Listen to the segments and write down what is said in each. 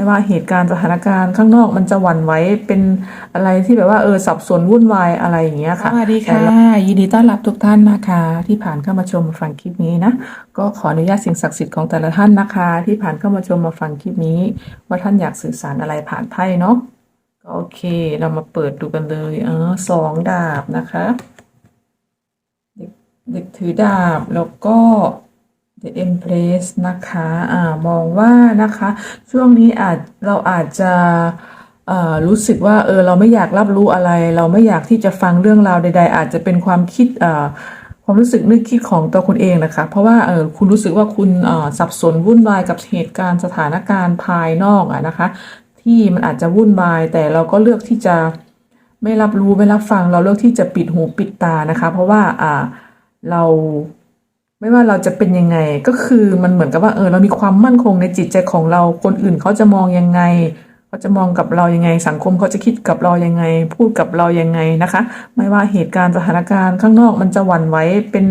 ไม่ว่าเหตุการณ์สถานการณ์ข้างนอกมันจะหวั่นไหวเป็นอะไรที่แบบว่าเออสับสนวุ่นวายอะไรอย่างเงี้ยค่ะสวัสดีค่ะยินดีต้อนรับทุกท่านนะคะที่ผ่านเข้ามาชมมาฟังคลิปนี้นะก็ขออนุญาตสิ่งศักดิ์สิทธิ์ของแต่ละท่านนะคะ ที่ผ่านเข้ามาชมมาฟังคลิปนี้ ว่าท่านอยากสื่อสารอะไรผ่านไพ่เนาะก็โอเคเรามาเปิดดูกันเลยเออสองดาบนะคะเด็กเด็กถือดาบแล้วก็ The Empress นะคะอ่ามองว่านะคะ ช่วงนี้อาจเราอาจจะรู้สึกว่าเออเราไม่อยากรับรู้อะไร เราไม่อยากที่จะฟังเรื่องราวใด ๆ อาจจะเป็นความคิดความรู้สึกนึกคิดของตัวคุณเองนะคะ เพราะว่าเออคุณรู้สึกว่าคุณสับสนวุ่นวายกับเหตุการณ์สถานการณ์ภายนอกอะนะคะ ที่มันอาจจะวุ่นวาย แต่เราก็เลือกที่จะไม่รับรู้ไม่รับฟัง เราเลือกที่จะปิดหูปิดตานะคะ เพราะว่าอ่าเรา ไม่ว่าเราจะเป็นยังไงก็คือมันเหมือนกับว่าเออเรามีความมั่นคงในจิตใจของเราคนอื่นเขาจะมองยังไงเขาจะมองกับเรายังไง สังคมเขาจะคิดกับเรายังไง พูดกับเรายังไงนะคะ ไม่ว่าเหตุการณ์สถานการณ์ข้างนอกมันจะหวั่นไหวเป็น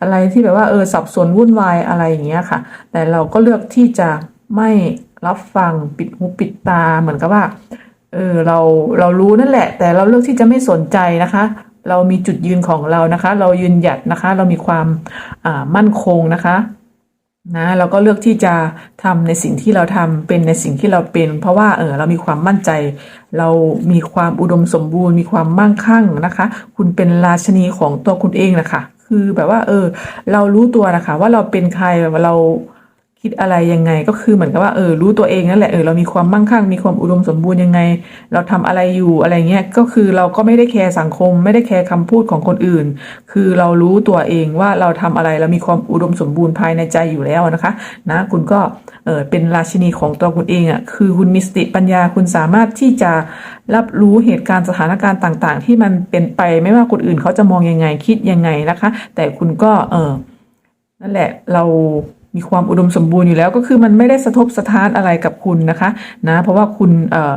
อะไรที่แบบว่าเออสับสนวุ่นวายอะไรอย่างเงี้ยค่ะ แต่เราก็เลือกที่จะไม่รับฟังปิดหูปิดตาเหมือนกับว่าเออเราเรารู้นั่นแหละ แต่เราเลือกที่จะไม่สนใจนะคะ เรามีจุดยืนของเรานะคะ เรายืนหยัดนะคะ เรามีความมั่นคงนะคะนะเราก็เลือกที่จะทำในสิ่งที่เราทำเป็นในสิ่งที่เราเป็น เพราะว่าเออเรามีความมั่นใจ เรามีความอุดมสมบูรณ์ มีความมั่งคั่งนะคะ คุณเป็นราชนีของตัวคุณเองนะคะ คือแบบว่า เออ เรารู้ตัวนะคะ ว่าเราเป็นใครเรา คิดอะไรยังไงก็คือเหมือนกับว่าเออรู้ตัวเองนั่นแหละเออเรามีความมั่งคั่งมีความอุดมสมบูรณ์ยังไง เราทำอะไรอยู่อะไรเงี้ยก็คือเราก็ไม่ได้แคร์สังคม ไม่ได้แคร์คำพูดของคนอื่น คือเรารู้ตัวเองว่าเราทำอะไรเรามีความอุดมสมบูรณ์ภายในใจอยู่แล้วนะคะ นะ คุณก็เออเป็นราชินีของตัวคุณเองอะคือคุณมีสติปัญญาคุณสามารถที่จะรับรู้เหตุการณ์สถานการณ์ต่าง ๆ ที่มันเป็นไปไม่ว่าคนอื่นเขาจะมองยังไงคิดยังไงนะคะ แต่คุณก็เออนั่นแหละเรา มีความอุดมสมบูรณ์อยู่แล้ว ก็คือมันไม่ได้สะทบสะท้านอะไรกับคุณนะคะ นะ เพราะว่าคุณเออ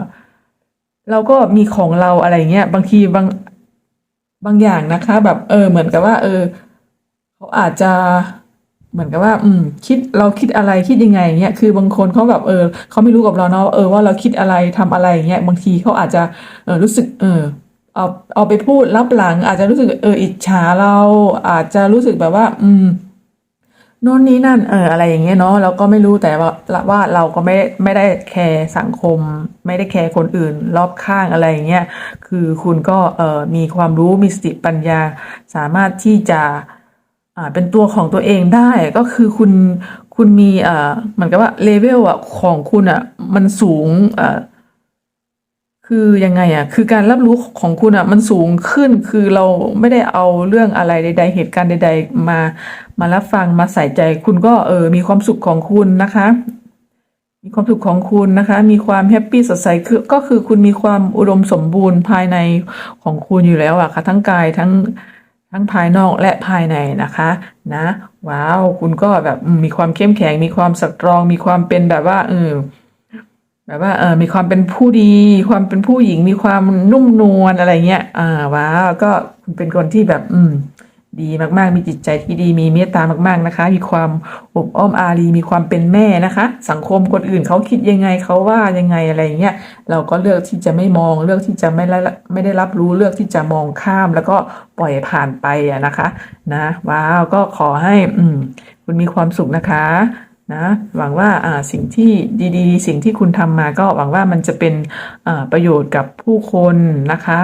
เราก็มีของเราอะไรเงี้ยบางทีบางบางอย่างนะคะ แบบเออ เหมือนกับว่า เออเขาอาจจะเหมือนกับว่า อืม คิดเราคิดอะไรคิดยังไงเงี้ยคือบางคนเขาแบบเออเขาไม่รู้กับเราเนาะเออว่าเราคิดอะไรทำอะไรเงี้ยบางทีเขาอาจจะเออรู้สึก เออเอาเอาไปพูดรับหลัง อาจจะรู้สึกเอออิจฉาเรา อาจจะรู้สึกแบบว่า อืม โน่นนี้นั่นเอออะไรอย่างเงี้ยเนาะเราก็ไม่รู้แต่ว่าว่าเราก็ไม่ไม่ได้แคร์สังคม ไม่ได้แคร์คนอื่น รอบข้างอะไรอย่างเงี้ยคือคุณก็เออมีความรู้มีสติปัญญา สามารถที่จะอ่าเป็นตัวของตัวเองได้ก็คือคุณคุณมีเอ่อเหมือนกับว่าเลเวลอะของคุณอะมันสูงเอ่อคือยังไงอะ คือการรับรู้ของคุณอะมันสูงขึ้น คือเราไม่ได้เอาเรื่องอะไรใด ๆ เหตุการณ์ใด ๆ มา มารับฟังมาใส่ใจคุณก็เออมีความสุขของคุณนะคะ มีความสุขของคุณนะคะ มีความแฮปปี้สดใสคือก็คือคุณมีความอุดมสมบูรณ์ภายในของคุณอยู่แล้วอะค่ะ ทั้งกายทั้งทั้งภายนอกและภายในนะคะ นะ ว้าว คุณก็แบบมมีความเข้มแข็ง มีความสตรอง มีความเป็นแบบว่าเออแบบว่าเออมีความเป็นผู้ดี ความเป็นผู้หญิง มีความนุ่มนวลอะไรเงี้ย อ่าว้าวก็คุณเป็นคนที่แบบ อืม ดีมากๆ มีจิตใจที่ดีมีเมตตามากๆนะคะ มีความอบอ้อมอารีมีความเป็นแม่นะคะ สังคมคนอื่นเขาคิดยังไงเขาว่ายังไงอะไรเงี้ยเราก็เลือกที่จะไม่มองเลือกที่จะไม่ไม่ได้รับรู้เลือกที่จะมองข้ามแล้วก็ปล่อยผ่านไปอะนะคะนะว้าวก็ขอให้อืมคุณมีความสุขนะคะนะหวังว่าสิ่งที่ดีๆ สิ่งที่คุณทำมาก็หวังว่ามันจะเป็นประโยชน์กับผู้คนนะคะ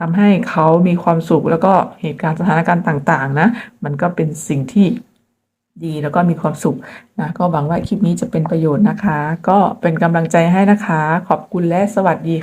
ทำให้เขามีความสุขแล้วก็เหตุการณ์สถานการณ์ต่าง ๆ นะ มันก็เป็นสิ่งที่ดีแล้วก็มีความสุขนะก็หวังว่าคลิปนี้จะเป็นประโยชน์นะคะ ก็เป็นกำลังใจให้นะคะ ขอบคุณและสวัสดี